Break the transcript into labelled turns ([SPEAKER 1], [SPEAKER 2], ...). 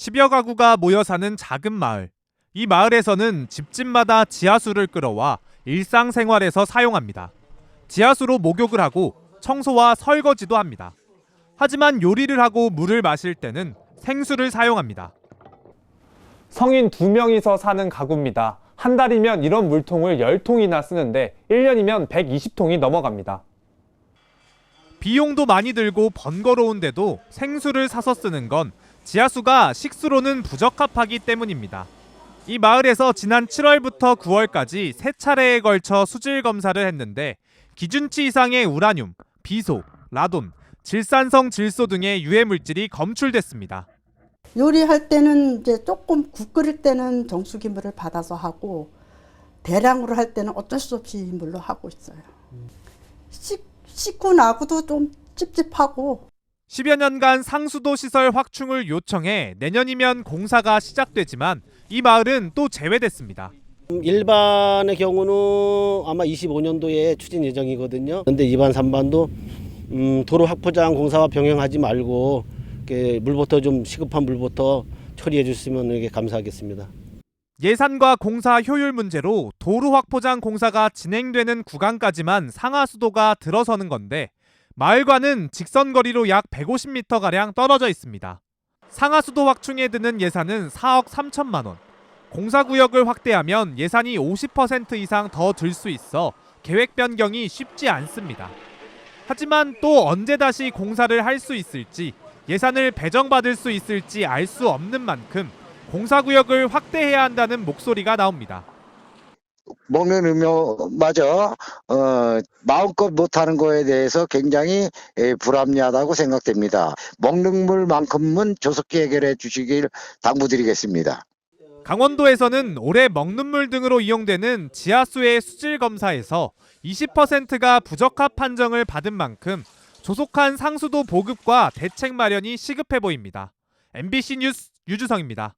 [SPEAKER 1] 10여 가구가 모여 사는 작은 마을. 이 마을에서는 집집마다 지하수를 끌어와 일상생활에서 사용합니다. 지하수로 목욕을 하고 청소와 설거지도 합니다. 하지만 요리를 하고 물을 마실 때는 생수를 사용합니다.
[SPEAKER 2] 성인 두 명이서 사는 가구입니다. 한 달이면 이런 물통을 10통이나 쓰는데 1년이면 120통이 넘어갑니다.
[SPEAKER 1] 비용도 많이 들고 번거로운데도 생수를 사서 쓰는 건 지하수가 식수로는 부적합하기 때문입니다. 이 마을에서 지난 7월부터 9월까지 세 차례에 걸쳐 수질 검사를 했는데 기준치 이상의 우라늄, 비소, 라돈, 질산성 질소 등의 유해 물질이 검출됐습니다.
[SPEAKER 3] 요리할 때는 이제 조금 국 끓일 때는 정수기 물을 받아서 하고 대량으로 할 때는 어쩔 수 없이 이 물로 하고 있어요. 씻, 씻고 나고도 좀 찝찝하고
[SPEAKER 1] 10여 년간 상수도 시설 확충을 요청해 내년이면 공사가 시작되지만 이 마을은 또 제외됐습니다.
[SPEAKER 4] 일반의 경우는 아마 25년도에 추진 예정이거든요. 그런데 2반, 3반도 음, 도로 확포장 공사와 병행하지 말고 물부터 좀 시급한 물부터 처리해 주시면 감사하겠습니다.
[SPEAKER 1] 예산과 공사 효율 문제로 도로 확포장 공사가 진행되는 구간까지만 상하수도가 들어서는 건데 마을과는 직선 거리로 약 150m 가량 떨어져 있습니다. 상하수도 확충에 드는 예산은 4억 3천만 원. 공사 구역을 확대하면 예산이 50% 이상 더 들 수 있어 계획 변경이 쉽지 않습니다. 하지만 또 언제 다시 공사를 할 수 있을지 예산을 배정받을 수 있을지 알 수 없는 만큼 공사구역을 확대해야 한다는 목소리가 나옵니다.
[SPEAKER 5] 먹는 음료 마저 어, 마음껏 못하는 거에 대해서 굉장히 에, 불합리하다고 생각됩니다. 먹는 물만큼은 조속히 해결해 주시길 당부드리겠습니다.
[SPEAKER 1] 강원도에서는 올해 먹는 물 등으로 이용되는 지하수의 수질 검사에서 20%가 부적합 판정을 받은 만큼 조속한 상수도 보급과 대책 마련이 시급해 보입니다. MBC 뉴스 유주성입니다.